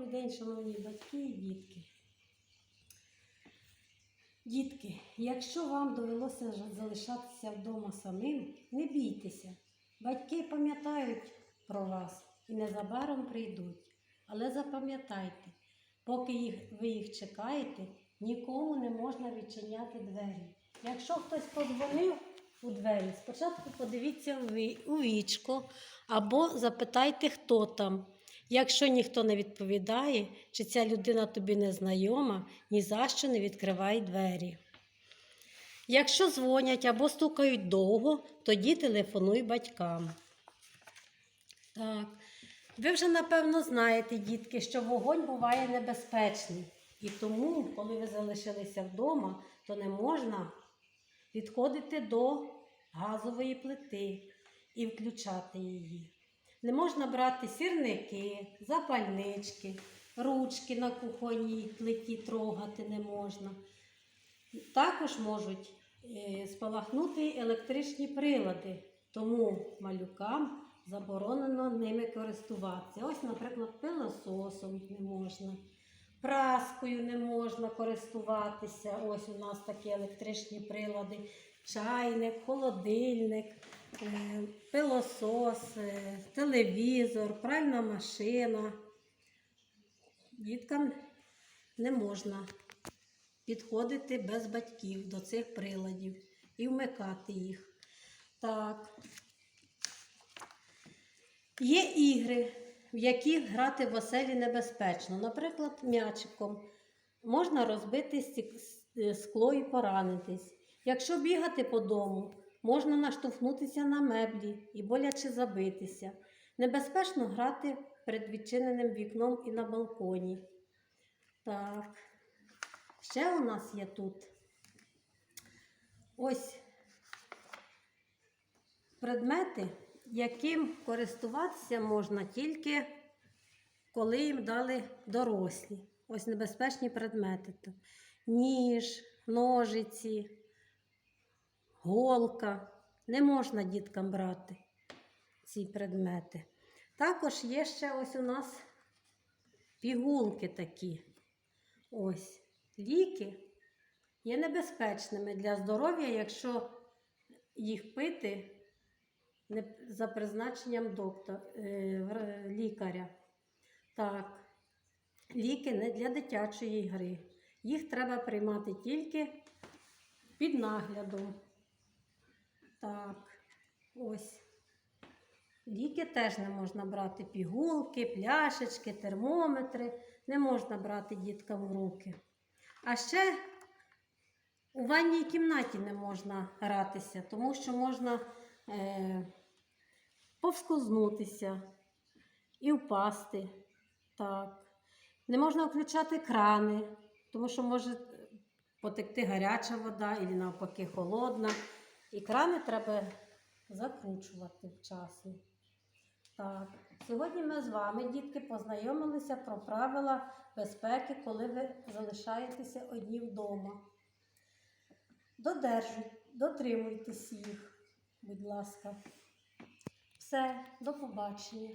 Добрий день, шановні батьки і дітки. Дітки, якщо вам довелося залишатися вдома самим, не бійтеся. Батьки пам'ятають про вас і незабаром прийдуть. Але запам'ятайте, поки їх, ви їх чекаєте, нікому не можна відчиняти двері. Якщо хтось подзвонив у двері, спочатку подивіться у ві- у вічко або запитайте, хто там. Якщо ніхто не відповідає, чи ця людина тобі не знайома, ні за що не відкривай двері. Якщо дзвонять або стукають довго, тоді телефонуй батькам. Так. Ви вже напевно знаєте, дітки, що вогонь буває небезпечний. І тому, коли ви залишилися вдома, то не можна підходити до газової плити і включати її. Не можна брати сірники, запальнички, ручки на кухонній плиті трогати не можна. Також можуть е, спалахнути електричні прилади, тому малюкам заборонено ними користуватися. Ось, наприклад, пилососом не можна, праскою не можна користуватися. Ось у нас такі електричні прилади, чайник, холодильник, пилосос, е, телевізор, пральна машина. Діткам не можна підходити без батьків до цих приладів і вмикати їх. Так. Є ігри, в які грати в оселі небезпечно. Наприклад, м'ячиком можна розбити е, скло і поранитись. Якщо бігати по дому, можна наштовхнутися на меблі і боляче забитися. Небезпечно грати перед відчиненим вікном і на балконі. Так. Ще у нас є тут ось предмети, яким користуватися можна тільки коли їм дали дорослі. Ось небезпечні предмети. Ніж, ножиці, голка. Не можна діткам брати ці предмети. Також є ще ось у нас пігулки такі. Ось ліки є небезпечними для здоров'я, якщо їх пити за призначенням доктора, лікаря. Так, ліки не для дитячої гри. Їх треба приймати тільки під наглядом. Так, ось. Ліки теж не можна брати пігулки, пляшечки, термометри. Не можна брати діткам в руки. А ще у ванній кімнаті не можна гратися, тому що можна е, повскознутися і впасти. Так. Не можна включати крани, тому що може потекти гаряча вода і навпаки холодна. І треба закручувати вчасно. Так, сьогодні ми з вами, дітки, познайомилися про правила безпеки, коли ви залишаєтеся одні вдома. Додержуйте, дотримуйтесь їх, будь ласка. Все, до побачення.